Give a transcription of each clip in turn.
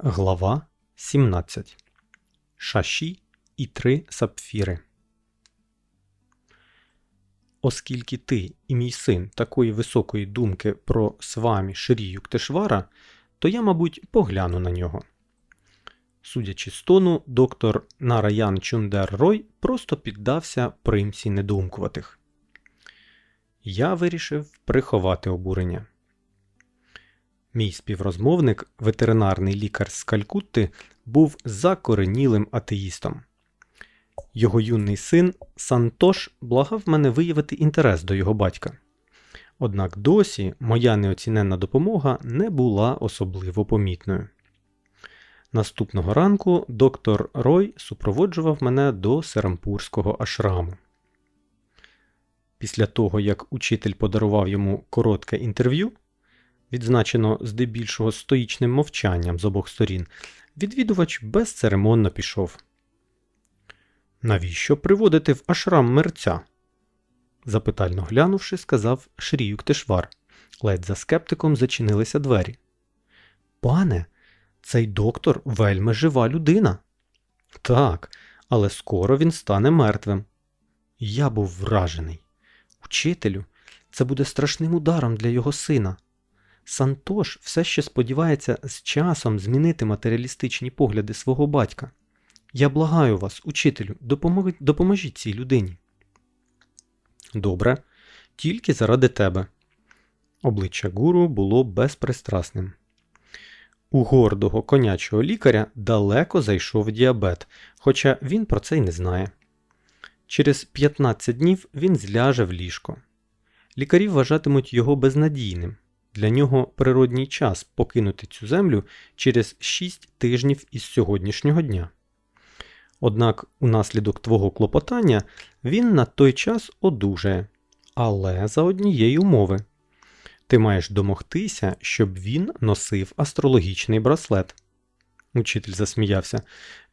Глава 17 Шаші і три сапфіри. Оскільки ти і мій син такої високої думки про свамі Ширію Ктешвара, то я, мабуть, погляну на нього. Судячи з тону, доктор Нараян Чундер Рой просто піддався примці недумкуватих. Я вирішив приховати обурення. Мій співрозмовник, ветеринарний лікар з Калькутти, був закоренілим атеїстом. Його юний син Сантош благав мене виявити інтерес до його батька. Однак досі моя неоціненна допомога не була особливо помітною. Наступного ранку доктор Рой супроводжував мене до Серампурського ашраму. Після того, як учитель подарував йому коротке інтерв'ю, відзначено здебільшого стоїчним мовчанням з обох сторін, відвідувач безцеремонно пішов. Навіщо приводити в ашрам мерця? запитально глянувши, сказав Шріюк Тешвар. Ледь за скептиком зачинилися двері. Пане, цей доктор вельми жива людина. Так, але скоро він стане мертвим. Я був вражений. Учителю, це буде страшним ударом для його сина. Сантош все ще сподівається з часом змінити матеріалістичні погляди свого батька. Я благаю вас, учителю, допоможіть, цій людині. Добре, тільки заради тебе. Обличчя гуру було безпристрасним. У гордого конячого лікаря далеко зайшов діабет, хоча він про це й не знає. Через 15 днів він зляже в ліжко. Лікарі вважатимуть його безнадійним. Для нього природній час покинути цю землю через 6 тижнів із сьогоднішнього дня. Однак, унаслідок твого клопотання він на той час одужає, але за однієї умови. Ти маєш домогтися, щоб він носив астрологічний браслет. Учитель засміявся.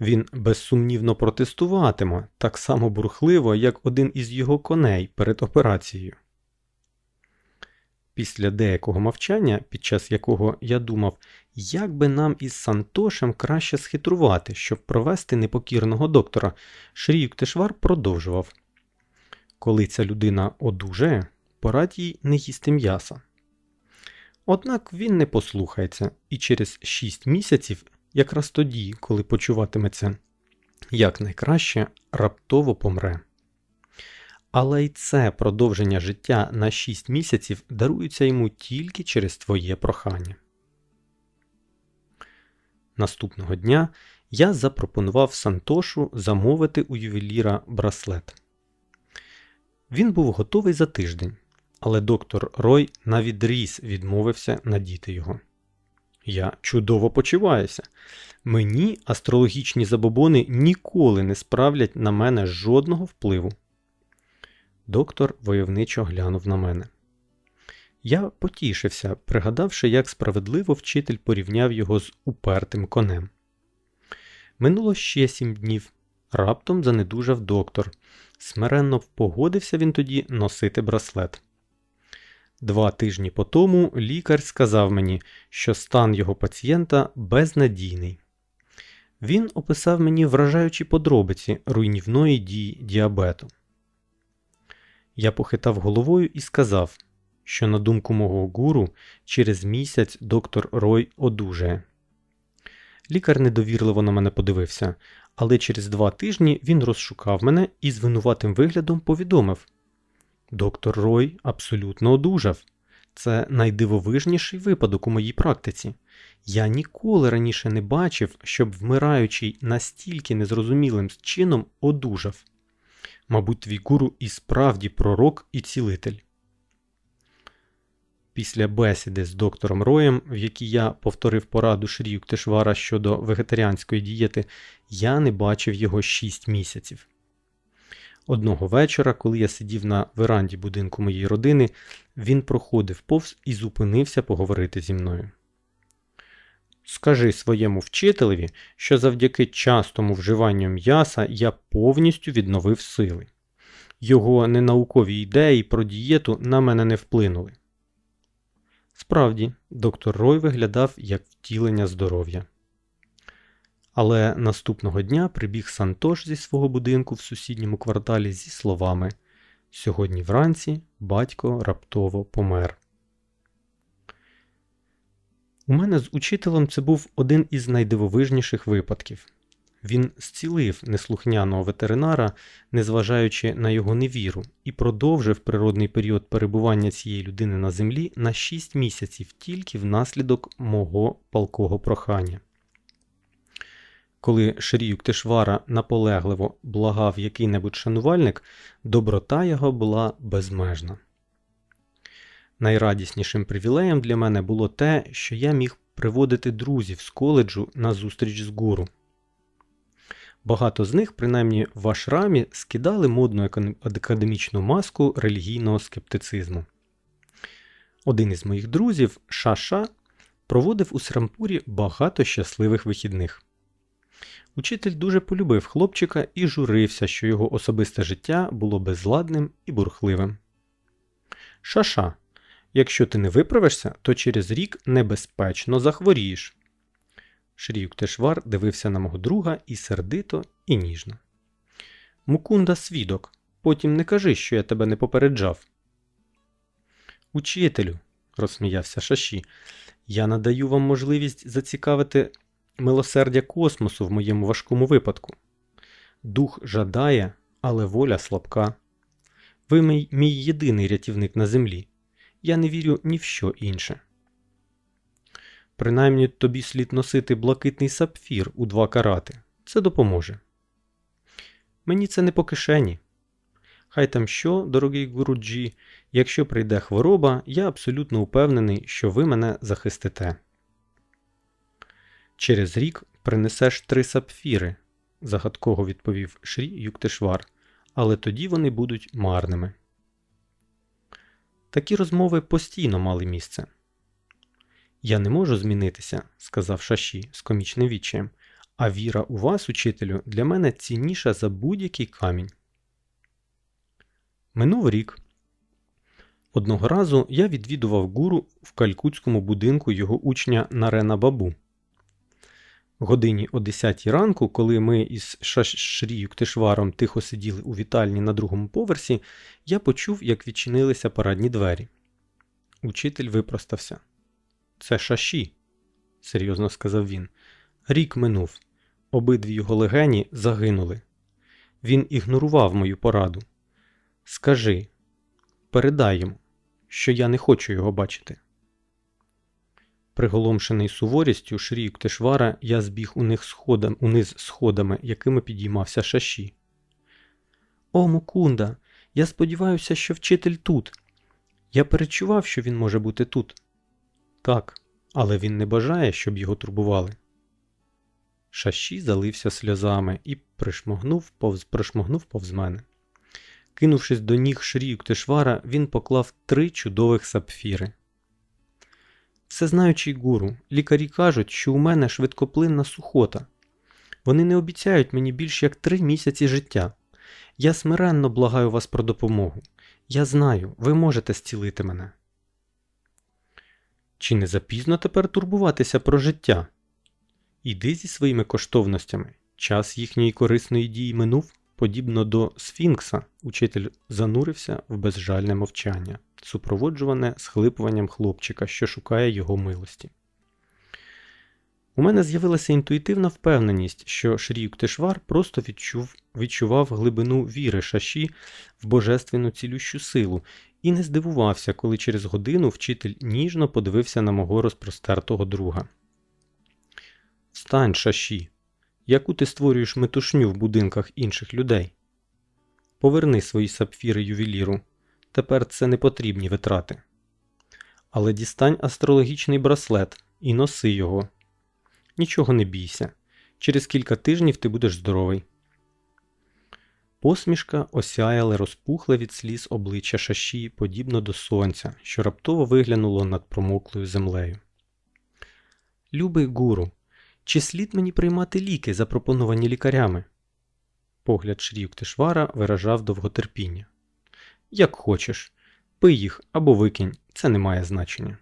Він безсумнівно протестуватиме так само бурхливо, як один із його коней перед операцією. Після деякого мовчання, під час якого я думав, як би нам із Сантошем краще схитрувати, щоб провести непокірного доктора, Шріюк Тешвар продовжував. Коли ця людина одужає, порадь їй не їсти м'яса. Однак він не послухається, і через 6 місяців, якраз тоді, коли почуватиметься якнайкраще, раптово помре. Але й це продовження життя на 6 місяців дарується йому тільки через твоє прохання. Наступного дня я запропонував Сантошу замовити у ювеліра браслет. Він був готовий за тиждень, але доктор Рой навідріз відмовився надіти його. Я чудово почуваюся. Мені астрологічні забобони ніколи не справлять на мене жодного впливу. Доктор войовничо глянув на мене. Я потішився, пригадавши, як справедливо вчитель порівняв його з упертим конем. Минуло ще сім днів. Раптом занедужав доктор. Смиренно погодився він тоді носити браслет. Два тижні по тому лікар сказав мені, що стан його пацієнта безнадійний. Він описав мені вражаючі подробиці руйнівної дії діабету. Я похитав головою і сказав, що, на думку мого гуру, через місяць доктор Рой одужає. Лікар недовірливо на мене подивився, але через два тижні він розшукав мене і з винуватим виглядом повідомив: Доктор Рой абсолютно одужав. Це найдивовижніший випадок у моїй практиці. Я ніколи раніше не бачив, щоб вмираючий настільки незрозумілим чином одужав. Мабуть, твій гуру і справді пророк і цілитель. Після бесіди з доктором Роєм, в якій я повторив пораду Шрію Ктешвара щодо вегетаріанської дієти, я не бачив його 6 місяців. Одного вечора, коли я сидів на веранді будинку моєї родини, він проходив повз і зупинився поговорити зі мною. Скажи своєму вчителеві, що завдяки частому вживанню м'яса я повністю відновив сили. Його ненаукові ідеї про дієту на мене не вплинули. Справді, доктор Рой виглядав як втілення здоров'я. Але наступного дня прибіг Сантош зі свого будинку в сусідньому кварталі зі словами Сьогодні вранці батько раптово помер. У мене з учителем це був один із найдивовижніших випадків. Він зцілив неслухняного ветеринара, незважаючи на його невіру, і продовжив природний період перебування цієї людини на землі на 6 місяців тільки внаслідок мого палкого прохання. Коли Шрі Тишвара наполегливо благав який-небудь шанувальник, доброта його була безмежна. Найрадіснішим привілеєм для мене було те, що я міг приводити друзів з коледжу на зустріч з гуру. Багато з них, принаймні в ашрамі, скидали модну академічну маску релігійного скептицизму. Один із моїх друзів, Шаша, проводив у Срампурі багато щасливих вихідних. Учитель дуже полюбив хлопчика і журився, що його особисте життя було безладним і бурхливим. Шаша, якщо ти не виправишся, то через рік небезпечно захворієш. Тешвар дивився на мого друга і сердито, і ніжно. Мукунда свідок, потім не кажи, що я тебе не попереджав. Учителю, розсміявся Шаші, я надаю вам можливість зацікавити милосердя космосу в моєму важкому випадку. Дух жадає, але воля слабка. Ви мій єдиний рятівник на землі. Я не вірю ні в що інше. Принаймні тобі слід носити блакитний сапфір у два карати. Це допоможе. Мені це не по кишені. Хай там що, дорогий Гуруджі, якщо прийде хвороба, я абсолютно упевнений, що ви мене захистите. Через рік принесеш три сапфіри, загадково відповів Шрі Юктишвар, але тоді вони будуть марними. Такі розмови постійно мали місце. Я не можу змінитися, сказав Шаші з комічним відчаєм, а віра у вас, учителю, для мене цінніша за будь-який камінь. Минув рік. Одного разу я відвідував гуру в калькутському будинку його учня Нарена Бабу. Годині о 10 ранку, коли ми із Шрі Юктишваром тихо сиділи у вітальні на другому поверсі, я почув, як відчинилися парадні двері. Учитель випростався. Це шаші, серйозно сказав він. Рік минув. Обидві його легені загинули. Він ігнорував мою пораду. Скажи, передай йому, що я не хочу його бачити. Приголомшений суворістю Шрі Ктешвара, я збіг у них сходом, униз сходами, якими підіймався шаші. О, Мукунда, я сподіваюся, що вчитель тут. Я перечував, що він може бути тут. Так, але він не бажає, щоб його турбували. Шаші залився сльозами і пришмогнув повз, пришмогнув повз мене. Кинувшись до ніг Шрі Ктешвара, він поклав три чудових сапфіри. Всезнаючий гуру, лікарі кажуть, що у мене швидкоплинна сухота. Вони не обіцяють мені більш як три місяці життя. Я смиренно благаю вас про допомогу. Я знаю, ви можете зцілити мене. Чи не запізно тепер турбуватися про життя? Іди зі своїми коштовностями. Час їхньої корисної дії минув, подібно до Сфінкса, учитель занурився в безжальне мовчання, супроводжуване схлипуванням хлопчика, що шукає його милості. У мене з'явилася інтуїтивна впевненість, що Шрі Ктешвар просто відчув, відчував глибину віри шаші в божественну цілющу силу і не здивувався, коли через годину вчитель ніжно подивився на мого розпростертого друга. Встань, шаші, яку ти створюєш метушню в будинках інших людей? Поверни свої сапфіри ювеліру. Тепер це не потрібні витрати. Але дістань астрологічний браслет і носи його. Нічого не бійся. Через кілька тижнів ти будеш здоровий. Посмішка осяяла розпухле від сліз обличчя шаші, подібно до сонця, що раптово виглянуло над промоклою землею. Любий гуру, чи слід мені приймати ліки, запропоновані лікарями? Погляд Шрівктишвара виражав довготерпіння. Як хочеш, пий їх або викинь, це не має значення.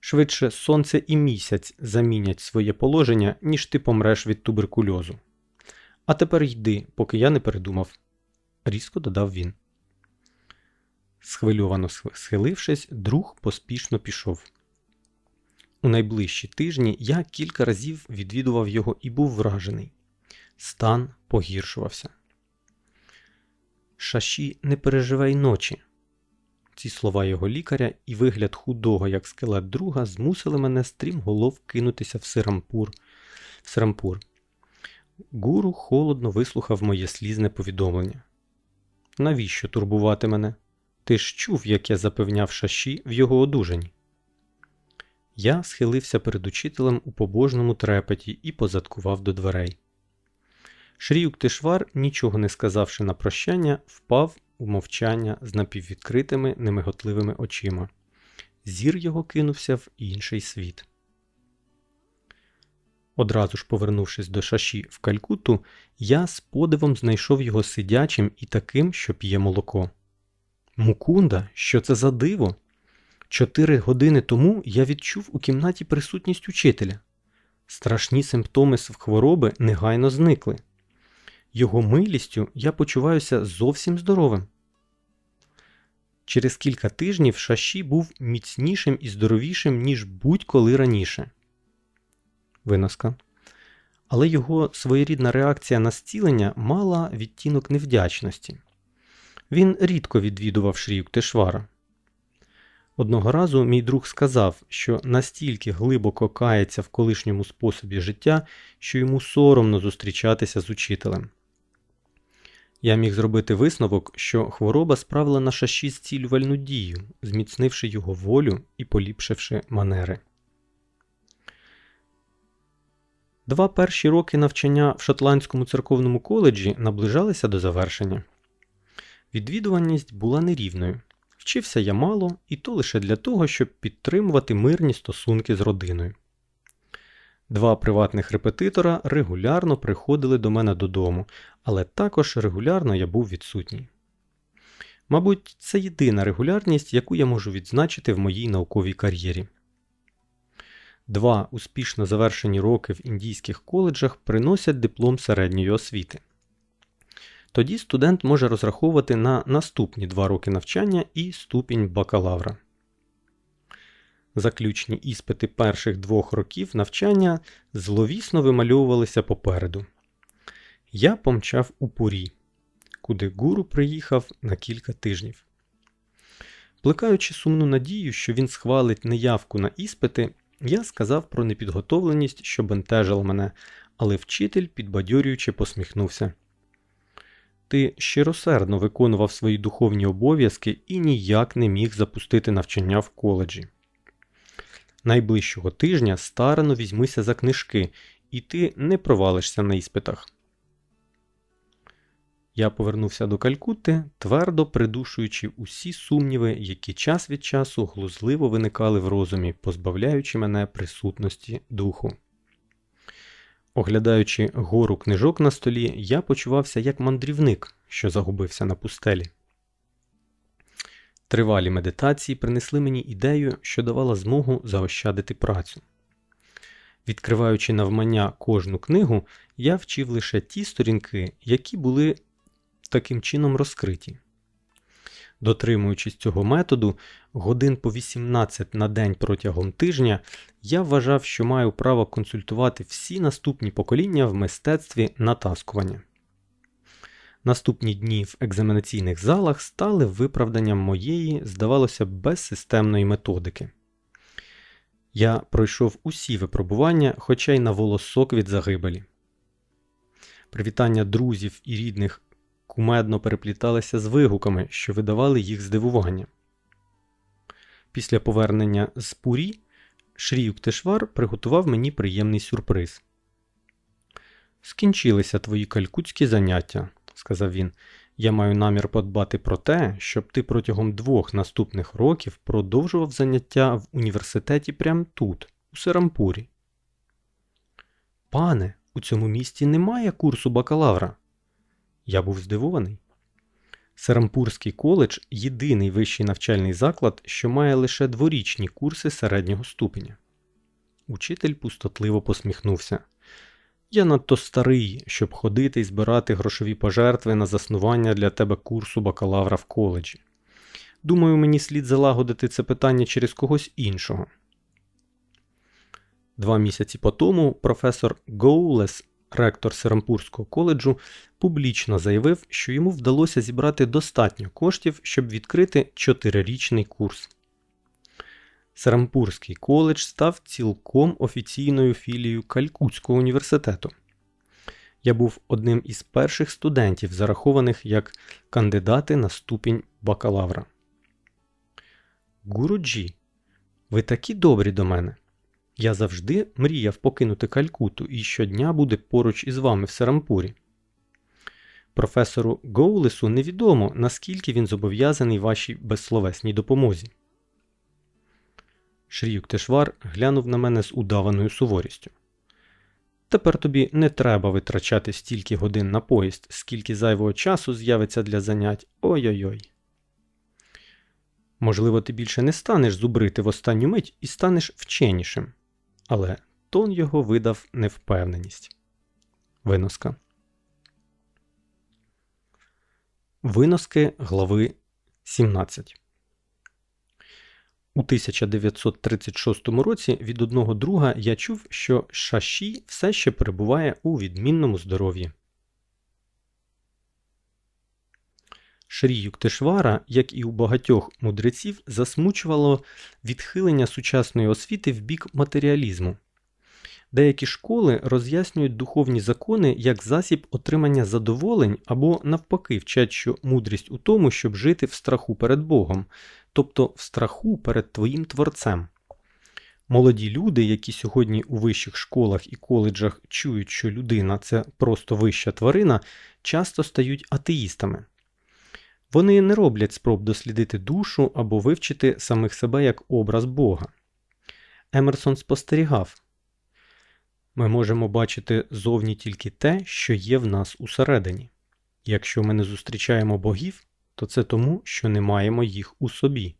Швидше сонце і місяць замінять своє положення, ніж ти помреш від туберкульозу. А тепер йди, поки я не передумав, різко додав він. Схвильовано схилившись, друг поспішно пішов. У найближчі тижні я кілька разів відвідував його і був вражений. Стан погіршувався. Шаші не переживай ночі. Ці слова його лікаря і вигляд худого, як скелет друга, змусили мене стрімголов кинутися в сирампур. В сирампур. Гуру холодно вислухав моє слізне повідомлення. Навіщо турбувати мене? Ти ж чув, як я запевняв шаші в його одужанні. Я схилився перед учителем у побожному трепеті і позадкував до дверей. Шріюк Тишвар, нічого не сказавши на прощання, впав у мовчання з напіввідкритими немиготливими очима. Зір його кинувся в інший світ. Одразу ж повернувшись до шаші в Калькуту, я з подивом знайшов його сидячим і таким, що п'є молоко. Мукунда, що це за диво? Чотири години тому я відчув у кімнаті присутність учителя. Страшні симптоми хвороби негайно зникли. Його милістю я почуваюся зовсім здоровим. Через кілька тижнів шаші був міцнішим і здоровішим, ніж будь-коли раніше. Виноска. Але його своєрідна реакція на зцілення мала відтінок невдячності. Він рідко відвідував Шріюк Тешвара. Одного разу мій друг сказав, що настільки глибоко кається в колишньому способі життя, що йому соромно зустрічатися з учителем. Я міг зробити висновок, що хвороба справила на шаші зцілювальну дію, зміцнивши його волю і поліпшивши манери. Два перші роки навчання в Шотландському церковному коледжі наближалися до завершення. Відвідуваність була нерівною. Вчився я мало, і то лише для того, щоб підтримувати мирні стосунки з родиною. Два приватних репетитора регулярно приходили до мене додому, але також регулярно я був відсутній. Мабуть, це єдина регулярність, яку я можу відзначити в моїй науковій кар'єрі. Два успішно завершені роки в індійських коледжах приносять диплом середньої освіти. Тоді студент може розраховувати на наступні два роки навчання і ступінь бакалавра. Заключні іспити перших двох років навчання зловісно вимальовувалися попереду. Я помчав у Пурі, куди гуру приїхав на кілька тижнів. Плекаючи сумну надію, що він схвалить неявку на іспити, я сказав про непідготовленість, що бентежила мене, але вчитель, підбадьорюючи, посміхнувся. Ти щиросердно виконував свої духовні обов'язки і ніяк не міг запустити навчання в коледжі. Найближчого тижня старано візьмися за книжки, і ти не провалишся на іспитах. Я повернувся до Калькутти, твердо придушуючи усі сумніви, які час від часу глузливо виникали в розумі, позбавляючи мене присутності духу. Оглядаючи гору книжок на столі, я почувався як мандрівник, що загубився на пустелі. Тривалі медитації принесли мені ідею, що давала змогу заощадити працю. Відкриваючи навмання кожну книгу, я вчив лише ті сторінки, які були таким чином розкриті. Дотримуючись цього методу, годин по 18 на день протягом тижня, я вважав, що маю право консультувати всі наступні покоління в мистецтві натаскування. Наступні дні в екзаменаційних залах стали виправданням моєї, здавалося, безсистемної методики. Я пройшов усі випробування, хоча й на волосок від загибелі. Привітання друзів і рідних кумедно перепліталися з вигуками, що видавали їх здивування. Після повернення з Пурі Шріюк Тешвар приготував мені приємний сюрприз. Скінчилися твої калькутські заняття, сказав він. Я маю намір подбати про те, щоб ти протягом двох наступних років продовжував заняття в університеті прямо тут, у Серампурі. Пане, у цьому місті немає курсу бакалавра. Я був здивований. Серампурський коледж єдиний вищий навчальний заклад, що має лише дворічні курси середнього ступеня. Учитель пустотливо посміхнувся. Я надто старий, щоб ходити і збирати грошові пожертви на заснування для тебе курсу бакалавра в коледжі. Думаю, мені слід залагодити це питання через когось іншого. Два місяці по тому професор Гоулес, ректор Серампурського коледжу, публічно заявив, що йому вдалося зібрати достатньо коштів, щоб відкрити чотирирічний курс. Серампурський коледж став цілком офіційною філією Калькутського університету. Я був одним із перших студентів, зарахованих як кандидати на ступінь бакалавра. Гуруджі, ви такі добрі до мене. Я завжди мріяв покинути Калькуту і щодня буде поруч із вами в Серампурі. Професору Гоулесу невідомо, наскільки він зобов'язаний вашій безсловесній допомозі. Шрі Юктешвар глянув на мене з удаваною суворістю. Тепер тобі не треба витрачати стільки годин на поїзд, скільки зайвого часу з'явиться для занять. Ой-ой-ой. Можливо, ти більше не станеш зубрити в останню мить і станеш вченішим. Але тон його видав невпевненість. Виноска. Виноски глави 17 у 1936 році від одного друга я чув, що Шаші все ще перебуває у відмінному здоров'ї. Шрі Юктешвара, як і у багатьох мудреців, засмучувало відхилення сучасної освіти в бік матеріалізму. Деякі школи роз'яснюють духовні закони як засіб отримання задоволень або, навпаки, вчать, що мудрість у тому, щоб жити в страху перед Богом, тобто в страху перед твоїм творцем. Молоді люди, які сьогодні у вищих школах і коледжах чують, що людина це просто вища тварина, часто стають атеїстами. Вони не роблять спроб дослідити душу або вивчити самих себе як образ Бога. Емерсон спостерігав ми можемо бачити зовні тільки те, що є в нас усередині. Якщо ми не зустрічаємо богів, то це тому, що не маємо їх у собі.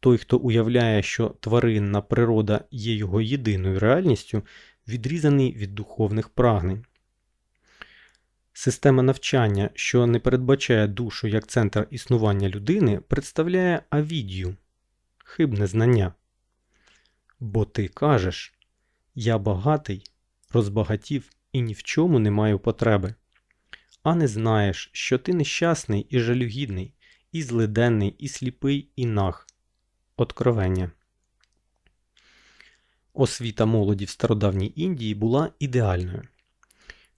Той, хто уявляє, що тваринна природа є його єдиною реальністю, відрізаний від духовних прагнень. Система навчання, що не передбачає душу як центр існування людини, представляє авідію хибне знання. Бо ти кажеш Я багатий, розбагатів і ні в чому не маю потреби а не знаєш, що ти нещасний і жалюгідний, і злиденний, і сліпий, і наг. Откровення. Освіта молоді в стародавній Індії була ідеальною.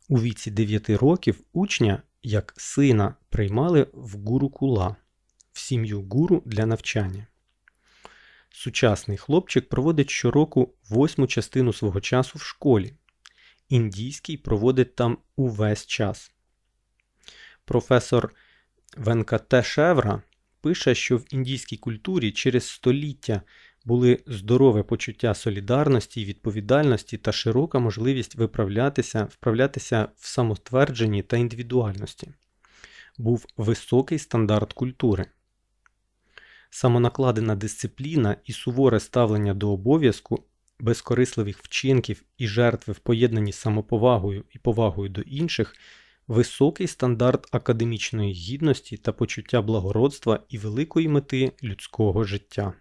У віці 9 років учня, як сина, приймали в гуру кула, в сім'ю гуру для навчання. Сучасний хлопчик проводить щороку восьму частину свого часу в школі. Індійський проводить там увесь час. Професор Венкатешевра пише, що в індійській культурі через століття були здорове почуття солідарності відповідальності та широка можливість виправлятися, вправлятися в самотвердженні та індивідуальності. Був високий стандарт культури. Самонакладена дисципліна і суворе ставлення до обов'язку, безкорисливих вчинків і жертви в поєднанні з самоповагою і повагою до інших високий стандарт академічної гідності та почуття благородства і великої мети людського життя.